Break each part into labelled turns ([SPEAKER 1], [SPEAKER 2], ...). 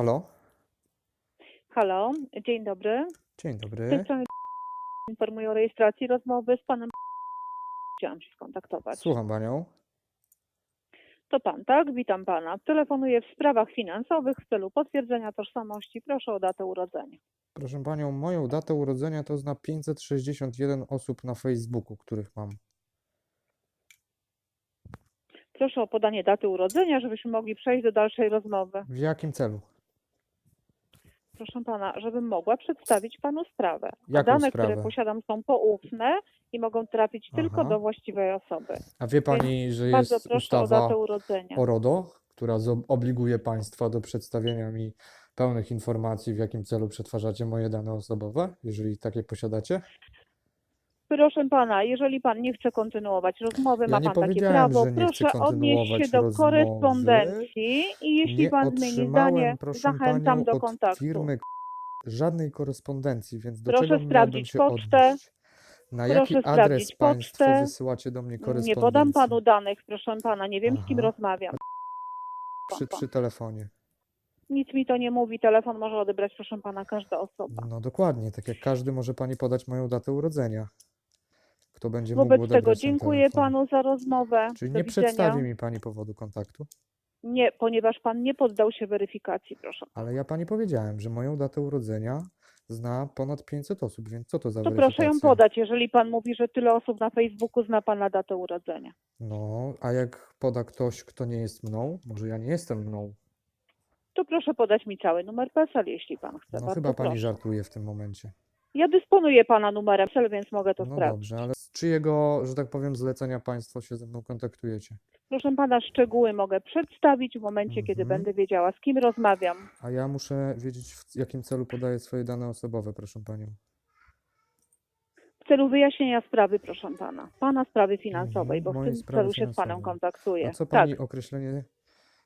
[SPEAKER 1] Halo?
[SPEAKER 2] Halo, dzień dobry.
[SPEAKER 1] Dzień
[SPEAKER 2] Z tej
[SPEAKER 1] dobry.
[SPEAKER 2] strony informuję o rejestracji rozmowy z panem. Chciałam się skontaktować.
[SPEAKER 1] Słucham panią.
[SPEAKER 2] To pan, tak? Witam pana. Telefonuję w sprawach finansowych w celu potwierdzenia tożsamości. Proszę o datę urodzenia.
[SPEAKER 1] Proszę panią, moją datę urodzenia to zna 561 osób na Facebooku, których mam.
[SPEAKER 2] Proszę o podanie daty urodzenia, żebyśmy mogli przejść do dalszej rozmowy.
[SPEAKER 1] W jakim celu?
[SPEAKER 2] Proszę pana, żebym mogła przedstawić panu sprawę.
[SPEAKER 1] Jaką
[SPEAKER 2] Dane,
[SPEAKER 1] sprawę?
[SPEAKER 2] które posiadam są poufne i mogą trafić tylko
[SPEAKER 1] Aha.
[SPEAKER 2] do właściwej osoby.
[SPEAKER 1] A wie pani, że
[SPEAKER 2] Bardzo
[SPEAKER 1] jest
[SPEAKER 2] proszę o
[SPEAKER 1] ustawa
[SPEAKER 2] datę urodzenia.
[SPEAKER 1] o RODO, która zob- obliguje państwa do przedstawienia mi pełnych informacji, w jakim celu przetwarzacie moje dane osobowe, jeżeli takie posiadacie?
[SPEAKER 2] Proszę pana, jeżeli pan nie chce kontynuować rozmowy,
[SPEAKER 1] Ja
[SPEAKER 2] ma
[SPEAKER 1] nie
[SPEAKER 2] pan takie prawo,
[SPEAKER 1] nie
[SPEAKER 2] proszę odnieść się do
[SPEAKER 1] rozmowy.
[SPEAKER 2] korespondencji i jeśli
[SPEAKER 1] Nie
[SPEAKER 2] pan zmieni zdanie, zachęcam do kontaktu.
[SPEAKER 1] firmy żadnej korespondencji, więc do
[SPEAKER 2] Proszę
[SPEAKER 1] czego
[SPEAKER 2] sprawdzić
[SPEAKER 1] się
[SPEAKER 2] pocztę.
[SPEAKER 1] odnieść? Na jaki
[SPEAKER 2] Proszę
[SPEAKER 1] adres
[SPEAKER 2] sprawdzić
[SPEAKER 1] państwo
[SPEAKER 2] pocztę.
[SPEAKER 1] wysyłacie do mnie
[SPEAKER 2] Nie
[SPEAKER 1] korespondencję?
[SPEAKER 2] podam panu danych, proszę pana, nie wiem z kim
[SPEAKER 1] Aha.
[SPEAKER 2] rozmawiam.
[SPEAKER 1] Przy, przy telefonie.
[SPEAKER 2] Nic mi to nie mówi, telefon może odebrać, proszę pana, każda osoba.
[SPEAKER 1] No dokładnie, tak jak każdy może pani podać moją datę urodzenia. Kto będzie mógł
[SPEAKER 2] Wobec tego
[SPEAKER 1] odebrać ten
[SPEAKER 2] dziękuję
[SPEAKER 1] telefon?
[SPEAKER 2] panu za rozmowę.
[SPEAKER 1] Czyli
[SPEAKER 2] Do
[SPEAKER 1] nie
[SPEAKER 2] widzenia.
[SPEAKER 1] przedstawi mi pani powodu kontaktu?
[SPEAKER 2] Nie, ponieważ pan nie poddał się weryfikacji, proszę.
[SPEAKER 1] Ale ja pani powiedziałem, że moją datę urodzenia zna ponad 500 osób, więc co to za
[SPEAKER 2] To proszę ją
[SPEAKER 1] weryfikacja?
[SPEAKER 2] podać, jeżeli pan mówi, że tyle osób na Facebooku zna pana datę urodzenia.
[SPEAKER 1] No, a jak poda ktoś, kto nie jest mną, może ja nie jestem mną,
[SPEAKER 2] To proszę podać mi cały numer PESEL, jeśli pan chce.
[SPEAKER 1] no
[SPEAKER 2] Bardzo
[SPEAKER 1] chyba pani
[SPEAKER 2] proszę.
[SPEAKER 1] żartuje w tym momencie.
[SPEAKER 2] Ja dysponuję pana numerem więc mogę to
[SPEAKER 1] No
[SPEAKER 2] sprawdzić.
[SPEAKER 1] dobrze, ale z czyjego, że tak powiem, zlecenia państwo się ze mną kontaktujecie?
[SPEAKER 2] Proszę pana, szczegóły mogę przedstawić w momencie, kiedy
[SPEAKER 1] Mhm.
[SPEAKER 2] będę wiedziała, z kim rozmawiam.
[SPEAKER 1] A ja muszę wiedzieć, w jakim celu podaję swoje dane osobowe, proszę panią.
[SPEAKER 2] W celu wyjaśnienia sprawy, proszę pana. Pana sprawy finansowej,
[SPEAKER 1] Mhm,
[SPEAKER 2] bo w
[SPEAKER 1] mojej
[SPEAKER 2] tym
[SPEAKER 1] sprawy
[SPEAKER 2] celu się z panem
[SPEAKER 1] finansowej.
[SPEAKER 2] kontaktuję.
[SPEAKER 1] A co
[SPEAKER 2] tak.
[SPEAKER 1] pani określenie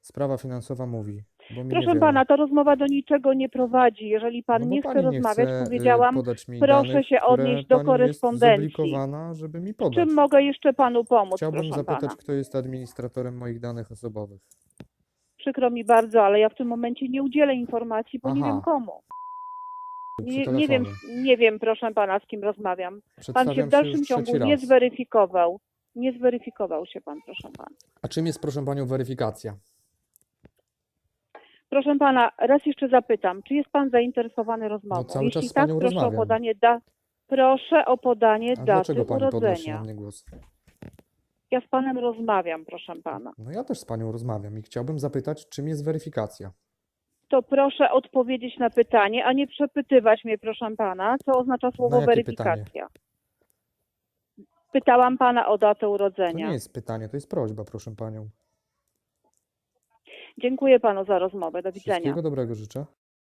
[SPEAKER 1] sprawa finansowa mówi?
[SPEAKER 2] Proszę pana, ta rozmowa do niczego nie prowadzi. Jeżeli pan
[SPEAKER 1] No
[SPEAKER 2] nie chce rozmawiać,
[SPEAKER 1] chce, y,
[SPEAKER 2] powiedziałam, proszę
[SPEAKER 1] danych,
[SPEAKER 2] się odnieść do korespondencji.
[SPEAKER 1] Żeby mi podać.
[SPEAKER 2] czym mogę jeszcze panu pomóc,
[SPEAKER 1] Chciałbym zapytać,
[SPEAKER 2] pana.
[SPEAKER 1] kto jest administratorem moich danych osobowych.
[SPEAKER 2] Przykro mi bardzo, ale ja w tym momencie nie udzielę informacji, bo nie
[SPEAKER 1] Aha.
[SPEAKER 2] wiem komu. Nie, nie, wiem, nie wiem, proszę pana, z kim rozmawiam. Pan się w dalszym
[SPEAKER 1] już
[SPEAKER 2] ciągu nie zweryfikował. Nie zweryfikował się pan, proszę pana.
[SPEAKER 1] A czym jest, proszę panią, weryfikacja?
[SPEAKER 2] Proszę pana, raz jeszcze zapytam, czy jest pan zainteresowany rozmową?
[SPEAKER 1] No, cały
[SPEAKER 2] Jeśli
[SPEAKER 1] czas z
[SPEAKER 2] tak,
[SPEAKER 1] panią
[SPEAKER 2] proszę
[SPEAKER 1] rozmawiam.
[SPEAKER 2] o podanie da... Proszę o podanie
[SPEAKER 1] A
[SPEAKER 2] daty
[SPEAKER 1] dlaczego pani podnosi na
[SPEAKER 2] urodzenia.
[SPEAKER 1] mnie głos?
[SPEAKER 2] Ja z panem rozmawiam, proszę pana.
[SPEAKER 1] No ja też z panią rozmawiam i chciałbym zapytać, czym jest weryfikacja?
[SPEAKER 2] To proszę odpowiedzieć na pytanie, a nie przepytywać mnie, proszę pana, co oznacza słowo
[SPEAKER 1] jakie
[SPEAKER 2] weryfikacja. Pytałam pana o datę
[SPEAKER 1] To
[SPEAKER 2] urodzenia.
[SPEAKER 1] nie jest pytanie, to jest prośba, proszę panią.
[SPEAKER 2] Dziękuję panu za rozmowę. Do widzenia.
[SPEAKER 1] Wszystkiego dobrego życzę.